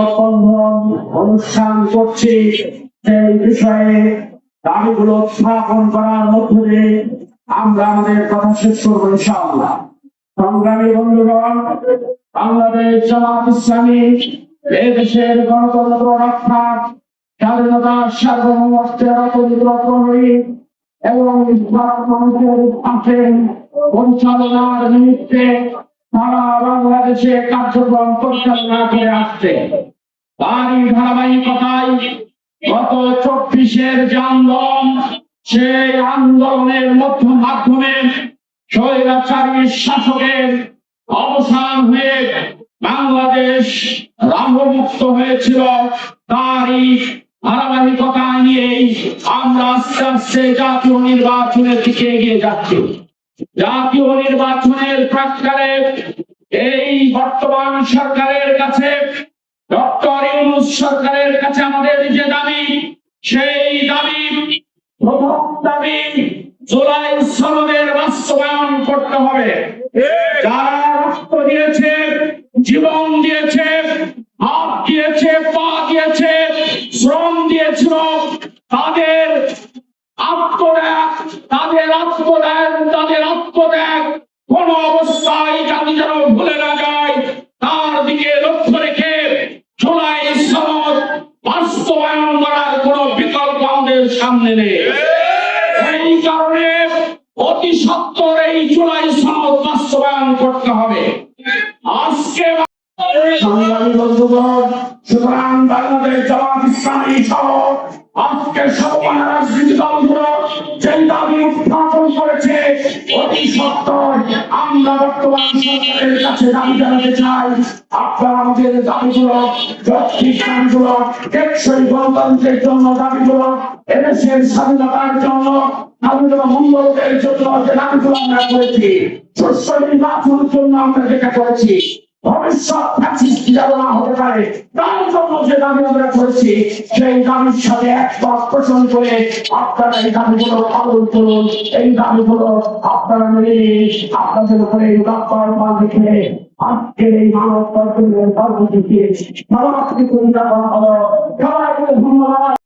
মানববন্ধন অনুষ্ঠান করছি। সেই বিষয়ে দাবিগুলো উত্থাপন করার মধ্য দিয়ে আমরা আমাদের কথা শেষ করব ইনশাআল্লাহ। সংগ্রামী বন্ধুগণ, বাংলাদেশ জামাত ইসলামী গণতন্ত্র রক্ষা স্বাধীনতা এবং পরিচালনার নিমিত্তে সারা বাংলাদেশে কার্যক্রম পরিচালনা করে আসছে। তারই ধারাবাহিকতায় গত চব্বিশের যে আন্দোলন, সেই আন্দোলনের মধ্য মাধ্যমে স্বৈরাচারী শাসকের অবসান হয়ে বাংলাদেশ রামমুক্ত হয়েছিল। তারই ধারাবাহিকতা নিয়েই আমরা আস্তে আস্তে জাতীয় নির্বাচনের দিকে এগিয়ে যাচ্ছি। জাতীয় নির্বাচনের প্রাককালে এই বর্তমান সরকারের কাছে ডক্টর সরকারের কাছে আমাদের যে দাবি, সেই দাবি, প্রথম দাবি জুলাই সনদের বাস্তবায়ন করতে হবে। যারা রক্ত দিয়েছে, জীবন দিয়েছে, হাত দিয়েছে, পা দিয়েছে, শ্রম দিয়েছিল, তাদের আত্মত্যাগ তাদের আত্মত্যাগ তাদের আত্মত্যাগ কোন অবস্থায় জাতি যেন ভুলে না যায়, তার দিকে লক্ষ্য সামনে এই কারণে অতি সত্তর এই জুলাই সনদ বাস্তবায়ন করতে হবে। আজকে সংগ্রামী বন্ধুগণ সুতরাং বাংলাদেশ জামাত ইসলামী সহ আজকে সর্বমান রাজনীতি দলগুলো যে দাবি উত্থাপন করেছে অতি সত্তর আমরা বর্তমান সরকারের কাছে দাবি জানাতে চাই। আপনারা আমাদের দাবিগুলো টেকসই গণতন্ত্রের জন্য দাবিগুলো এদেশের স্বাধীনতার জন্য আমরা মঙ্গলের যে দাবিগুলো আমরা করেছি শস্য নির্বাচনের জন্য আমরা যেটা করেছি ভবিষ্যৎ ফ্যাসিস্ট যেন না হতে পারে। তার জন্য যে দাবি আমরা করেছি, সেই দাবির সাথে একমত পোষণ রেখে আজকের এই মানব কর্তব্যের কর্মসূচি ধন্যবাদ।